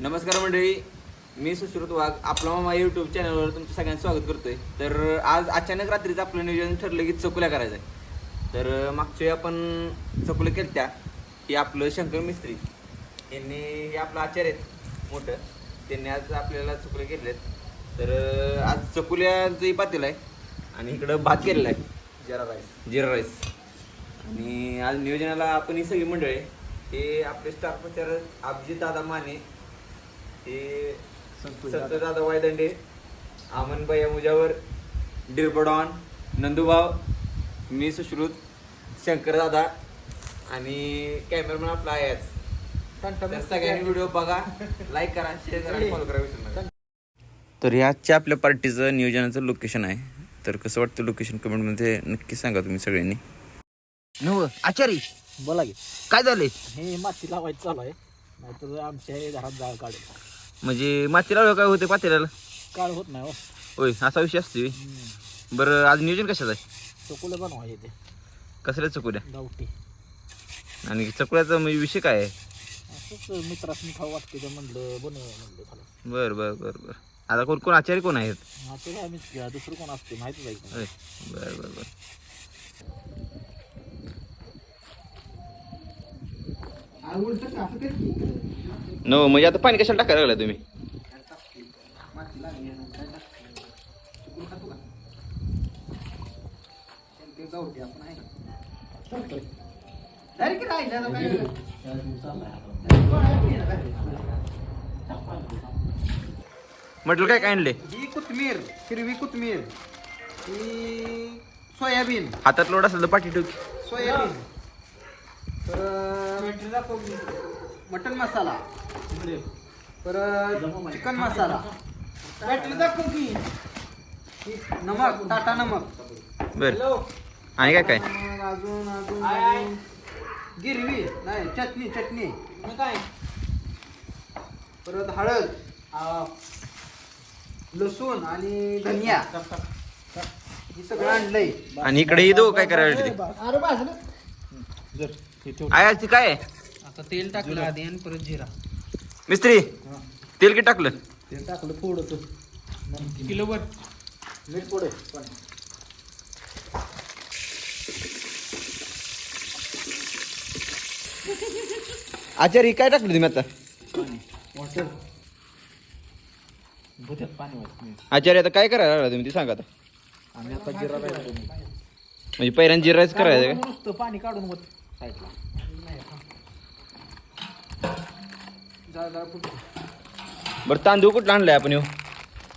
नमस्कार मंडळी मी सुश्रुत वाघ. आपला मामा यूट्यूब चॅनलवर तुमचं सगळ्यांचं स्वागत करतोय. तर आज अचानक रात्रीच आपलं नियोजन ठरलं की चकुल्या करायचं आहे तर मागच्या आपण चकुल्या केल्या की आपलं शंकर मिस्त्री. यांनी हे आपलं आचार्य आहेत मोठं. त्यांनी आज आपल्याला चकुल्या केलेत तर आज चकुल्याचं पातेल आहे आणि इकडं भात केलेला आहे. जरा राईस. जिरा राईस. आणि आज नियोजनाला आपण ही सगळी मंडळी. हे आपले स्टार प्रचारक अभिजित दादा माने हे संत दादा. वायदंडे आमन भैया मुजावर डिरबडॉन नंदूभाव मी सुश्रुत शंकर दादा आणि कॅमेरामॅन आपला आहे आज. तर सगळ्यांनी व्हिडिओ बघा लाईक करा शेअर करा आणि फॉलो करा विसरू नका. तर हे आजच्या आपल्या पार्टीचं नियोजनाचं लोकेशन आहे. तर कसं वाटतं लोकेशन कमेंटमध्ये नक्की सांगा तुम्ही सगळ्यांनी. नव आचारी बोला की. काय झालंय? हे माती लावायचं चालू आहे. नाहीतर आमच्या हे घरात जाळ काढेल. म्हणजे मातीला काय होते पातेल्याला? काळ होत नाही हो. होय असा विषय असतो. बरं आज नियोजन कशाचं आहे? चकोले बनवायचे ते कसल्या चकुल्या? गावठी. आणि चकुल्याचा म्हणजे विषय काय आहे? असंच मित्रासनी खाऊ वाटते तर म्हणलं बरं बरं बरं बरं. आता कोण कोण आचार्य कोण आहेत? आम्हीच घ्या दुसरं कोण असते माहितीच आहे का? होय. बरं बरं बरं. नो म्हणजे आता पाणी कशाला टाकायला लागला तुम्ही? म्हटलं काय काय आणले ही कोथमीर हिरवी कोथमीर. ही सोयाबीन. हातात लोड असेल तर पाठी ठेव सोयाबीन. परत मटन मसाला. परत चिकन मसाला. बॅटरी दाखव की नमक टाटा नमक. बरं. आणि काय काय? मग अजून अजून गिरवी. नाही चटणी चटणी. परत हळद आ, लसूण आणि धनिया. हे सगळं आणलंय. आणि इकडे दो काय करायला भाजलं आहे आज ती काय आहे? आता तेल टाकलं आधी आणि परत जिरा. मिस्त्री तेल किती टाकलं? ते. टाकलं थोडंच किलोभर मीठ पुढे आचारी काय टाकलं तुम्ही आता? वॉटर. भुत्यात पाणी वाटत आचार्य आता काय करायला लागला तुम्ही? ते सांगा आता. आम्ही आता जिरा राईस म्हणजे पहिल्यांदा जिरायच करायचं का? नुसतं पाणी काढून होत साईडला. बरं तांदूळ कुठला आणलाय आपण ह्यो?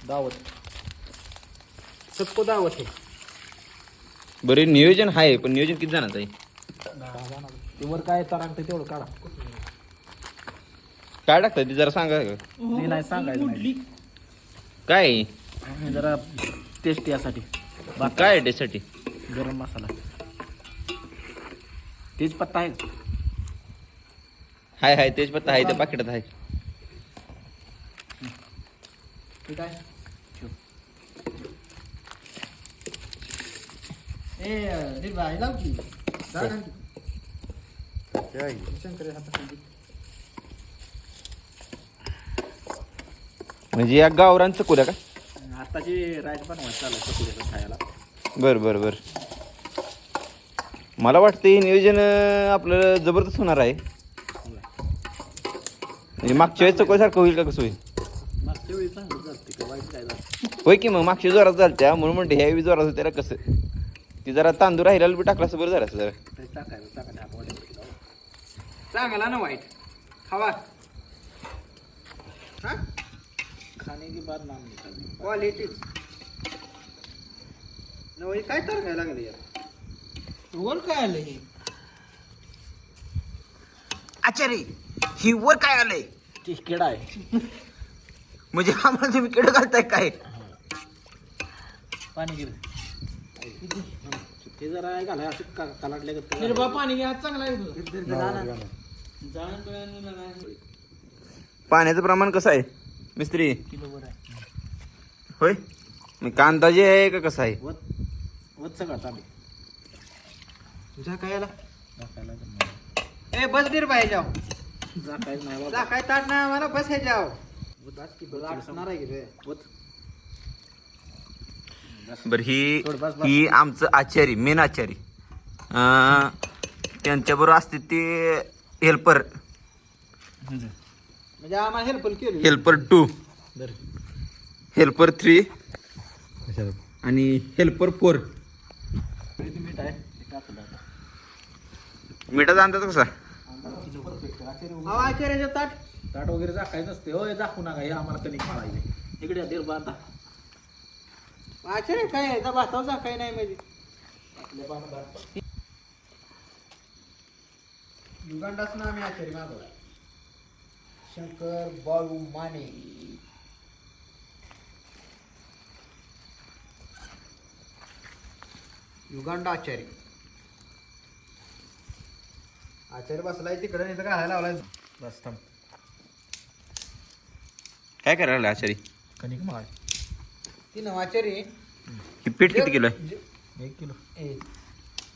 दावत. सबको दावत आहे. बरं नियोजन आहे पण नियोजन किती जणांचं आहे? ते वर काय तरांगतं तेवढं काढा. काय टाकतं ते जरा सांगा का? ते नाही सांगायचं नाही. काय जरा टेस्ट यासाठी. काय आहे त्यासाठी? गरम मसाला. तेच पत्ता आहे. हाय हाय तेच पत्ता आहे त्या पाकिटात आहे. ठीक आहे. ए रे बाय लाव की. शंकर हातात म्हणजे या गावरान चकुल्या का? आताची राईस बनवायचं चालू चकुल्याचं खायला. बरं बरं बरं. मला वाटतं हे नियोजन आपलं जबरदस्त होणार आहे. म्हणजे मागच्या वेळेस चकुल्यासारखं होईल का कसं होईल? मागच्या वेळी चांगलं चालते का वाईट काय झालं? होय की मग मागच्या जोरात झालत्या म्हणून म्हणते ह्यावेळी जोरात होत्या रे कसं. ती जरा तांदूळ राहिलेलं बी टाकला असं बरं झालं असं जरा. ते टाकायचं टाकायचं हात. वाढायचं. चांगला ना वाईट. खावा. हा? खाने की बाद नाम निकाल. क्वालिटीच नवई काय तर काय लागले यार वर काय आलं हे? आचार्य ही वर काय आलंय? ती किडा आहे. म्हणजे आम्हाला तुम्ही किड घालताय काय? पाणी गेलं. ते जरा आहे घालाय असं का कलाटल्या निर्भा पाणी घ्या चांगला आहे पाण्याचं प्रमाण कसं आहे मिस्त्री? किलोवर आहे. होय? मग कांदा जे आहे का कसं आहे? वत वत सगळा तांबे तुझा काय आला टाकायला ए बस निर्भा ह्याच्यावर झाकायचं नाही जा बाबा काय ताट नाही आम्हाला बस ह्याच्यावर बस की बस आटणार आहे की रे? बर ही थोडं बस, बस. ही आमचं आचारी मेन आचारी. अं, त्यांच्याबरोबर असते ते हेल्पर म्हणजे आम्हाला केली. हेल्पर टू हेल्पर थ्री आणि हेल्पर फोर किती मीठ आहे ते टाकलं आता. मिठाचा अंदाज कसा. आचार्य आचार्याचं ताट. ताट वगैरे झाकायचं नसते. होय दाखवू नका. हे आम्हाला इकडे बांधा आचार्य काय आहे? भाताव नाही म्हणजे. युगांडाच ना आम्ही आचार्य मागवला. शंकर बाळू माने. युगांडा आचार्य आचार्य बसलाय तिकडे नाही तर घालायला लावलाय. बस थांब. काय करायला आचारी? कणिक मार ती नव आचार्य ही पीठ किती किलो आहे? ज- एक किलो. ए,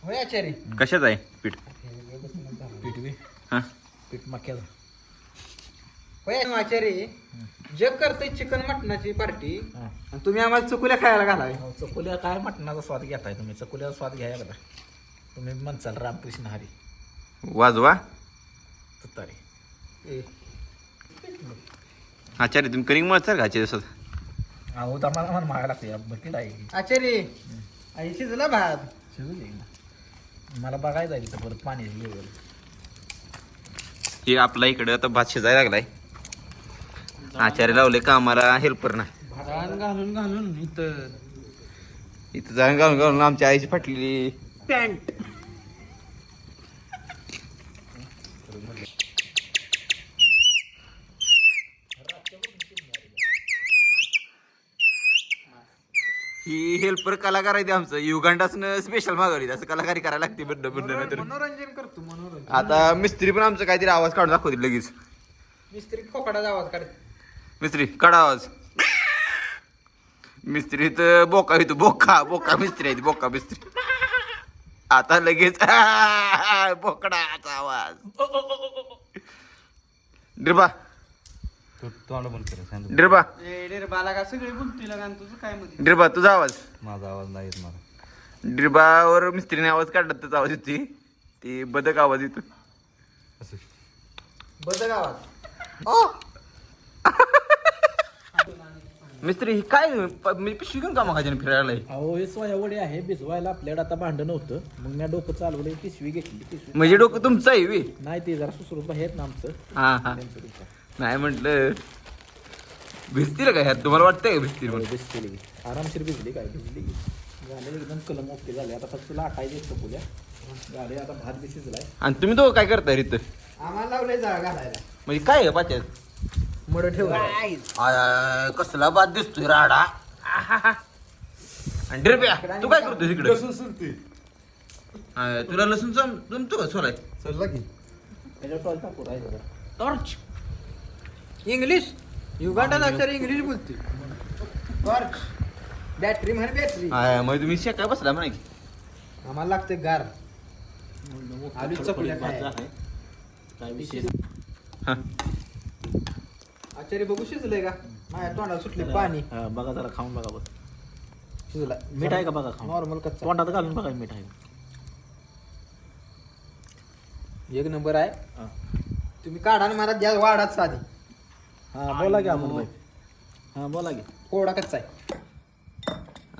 होय आचार्य कशाच आहे पीठ? पीठ बी. हा. पीठ मक्याचं. होय नव आचार्य जग करते चिकन मटणाची पार्टी हां. आणि तुम्ही आम्हाला चुकुल्या खायला घालाय अहो, चकुल्या काय मटणाचा स्वाद घेताय तुम्ही? चकुल्याचा स्वाद घ्या एकदा. तुम्ही म्हणचाल रामकृष्ण हरी. वाजवा. तुतारी ए, आचार्य तुम्ही कणिक मळचाल का आजच्या दिवसात अहो तर मला मला मागा लागते आहे. आचार्य आई शिजला भात. शिजू दे मला बघायचं आहे तिथं परत पाणी लेवल हे आपला इकडे आता भात शिजायला लागलाय. आचार्य लावले कामाला हेल्पर ना. घालून घालून घालून इथं. इथं जाऊन घालून घालून आमच्या आईची फाटलेली. पॅन्ट. ही हेल्पर कलाकार आहे ते आमचं. युगांडासनं स्पेशल मागवली असं कलाकारी करायला लागते बड्ड नंतर मनोरंजन करतो मनोरंजन. आता मिस्त्री पण आमचं काहीतरी आवाज काढून दाखवतील लगेच. मिस्त्री खोकडाचा आवाज काढ. मिस्त्री काढा आवाज. मिस्त्री तर बोका येतो बोका बोका मिस्त्री आहे बोका मिस्त्री. आता लगेच बोकडाचा आवाज. ड्रिबा तोंड बंद कर सांग ड्रिबा. रे बाला का सगळी आणि तुझं काय मध्ये ड्रिबा तुझा आवाज. माझा आवाज नाही येत मला. ड्रिबावर मिस्त्रीने आवाज काढला त्याचा आवाज येते ती बदक आवाज येतो. असं. बदक आवाज. ओ! मिस्त्री ही काय प- मी पिशवी घेऊन कामा खायची फिरायला अहो हे सोयावडी आहे भिजवायला आपल्याकडे आता भांडं नव्हतं मग मी डोकं चालवलं पिशवी घेतली पिशवी म्हणजे डोकं तुमचं आहे वे नाही ते जरा सुसरूप आहेत ना आमचं. हा हा. त्यांचं. नाही म्हटलं. भिजतील का ह्यात? तुम्हाला वाटतंय का भिजतील म्हणून? भिजली की. आरामशीर भिजली काय? भिजली की. झाले एकदम कलम ओके झाले. आता फक्त लाटायचे चकुल्या झाले आता भात बी शिजलाय. आणि तुम्ही तो काय करताय रित आम्हाला लावलंय जागा घालायला. म्हणजे काय आहे पाच्यात मड ठेवलं आय, कसला बाद दिसतोय राडा? आहाहा. आणि ड्रिप्या तू काय करतोय इकडे? तुला लसूण जम जमतो का सोलाय? त्याच्यावर टॉल टाकू राहिलं टॉर्च? इंग्लिश? युगांडात अक्षर इंग्लिश बोलते टॉर्च बॅटरी म्हण बॅटरी आय, मग तुम्ही शेकाय बसला म्हणा. की आम्हाला लागते गार. आलू खायला. आहे. काय विशेष? हा. आचार्य बघू शिजलंय का? माझ्या तोंडाला सुटले पाणी. हा, बघा जरा खाऊन बघा बघ शिजला. मीठ आहे का बघा खाऊन? नॉर्मल कच्चा. तोंडात घालून बघा मीठ आहे. एक नंबर आहे. हा. तुम्ही काढा आणि मला द्या वाढात साधी. हा बोला की अमोल भाई. हा बोला की. कोरडा कच्चा आहे.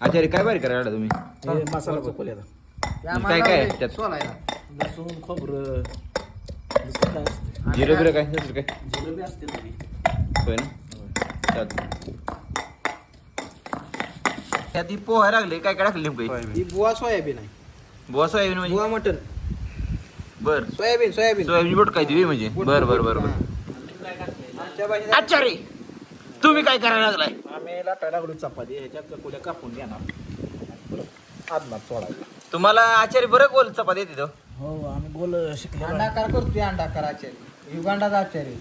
आचार्य काय बारी करायला तुम्ही? हे मसाला चकोल्या ते काय काय? लावलंय त्यात? सोलायला. लसूण खोबरं दुसरं काय असते? जिरं बिरं काय? दुसरं काय? जिलेबी असते तरी. होय ना? चालतं. त्यात ही पोहा लागले. काय काय टाकले नेमकं ही? बुवा सोयाबीन आहे. बुवा सोयाबीन म्हणजे? बुवा मटन बर. Soybean soybean. सोयाबीन बोट काय दिली म्हणजे? बर बर बर बर. आचार्य तुम्ही काय करायला लागलाय? आम्ही लाटायला लागलो चपाती ह्याच्यात कापून घेणार आदनात सोडायला तुम्हाला आचार्य बरं गोल चपाती येते तो? हो आम्ही गोल शिकले अंडाकार करतोय अंडाकार आचार्य युगांडाचा आचार्य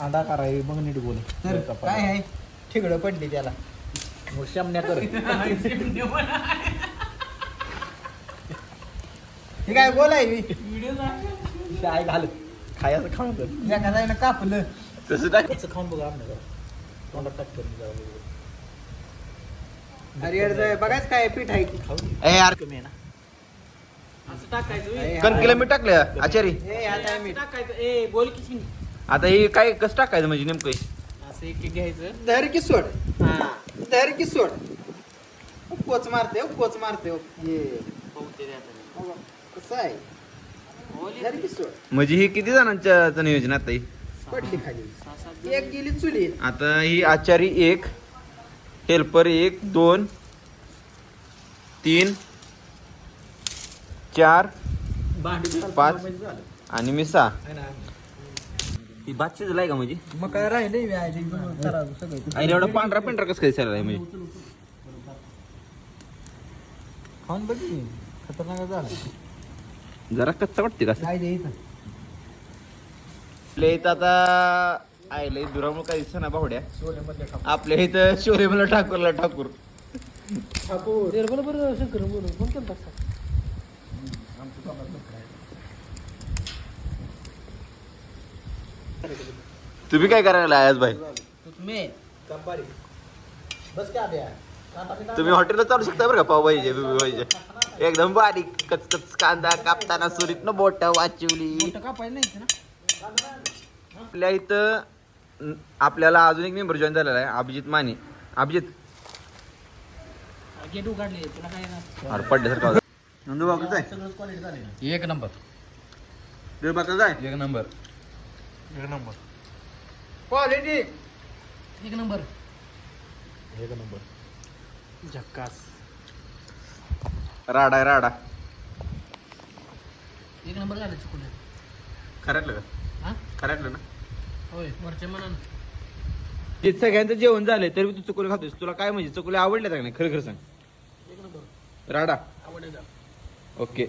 अंडा कराय मग नीट गोल. तर काय आहे? ठिगडं पडली त्याला. मग शमण्या कर. हे काय बोलाय मी काय घाल. खायचं खाऊन बघ. एखाद्यानं कापलं. तसं टाक त्याचं खाऊन बघा आम्ही. तोंडात टाकतो मी जरा बघू. अरे अरे बघायच काय पीठ आहे की? खाऊ. ए यार. कमी आहे ना. असं टाकायचं कणकीला मी टाकलं आचारी? ए आता मीठ टाकायचं. ए बोल की आता हे काय कसं टाकायचं म्हणजे नेमकं? असं एक एक घ्यायचं. धर की सोड. हा. धर की सोड. कोच मारते हो, कोच मारते हो. ये. हो, कसं आहे? बोल धर की सोड. म्हणजे ही किती जणांच्या नियोजन आता ही? पडली खाली सहा सात एक गेली चुली आता ही आचारी एक हेल्पर एक दोन तीन चार पाच. आणि मी सहा? ही भात शिजलाय का म्हणजे मग काय राहिले सगळं आणि एवढा पांढरा पिंढरा कसं काय लागलाय म्हणजे खाऊन बघ की. खतरनाक झालं जरा कच्चा वाटते का आपल्या इथं आता आयलंय दुरामुळे काही दिसत ना बावड्या. आपल्या इथं शोरे मला ठाकूरला ठाकूर. ठाकूर. बरोबर शंकर बरोबर कोण केलं आमचं तोंडात नखरं आहे. तुम्ही काय करायला आज भाई? तुम्ही? हॉटेलला चालू शकता बरं का? पावभाजीचे बिबीभाजीचे एकदम बारीक कचकच कांदा कापताना सुरीतनं बोट वाचवली. कापायला नाही ना? आपल्या इथं आपल्याला अजून एक मेंबर जॉईन झालेला आहे अभिजित माने. अभिजित. गेट उघडले तुला काय अरे पडल्यासारखं. नंदू आहे? एक नंबर. आहे? एक नंबर. एक नंबर. क्वालिटी. एक नंबर. एक नंबर. झक्कास. राडा आहे राडा. एक नंबर झालं चुकून. खऱ्यातलं का? ना. होय वरच्या मनानं जे सगळ्यांचं जेवण झालंय तरी तू चकुले खातोस तुला काय म्हणजे चकुले आवडले का नाही? खरं खरं सांग. एक नंबर. राडा. ओके.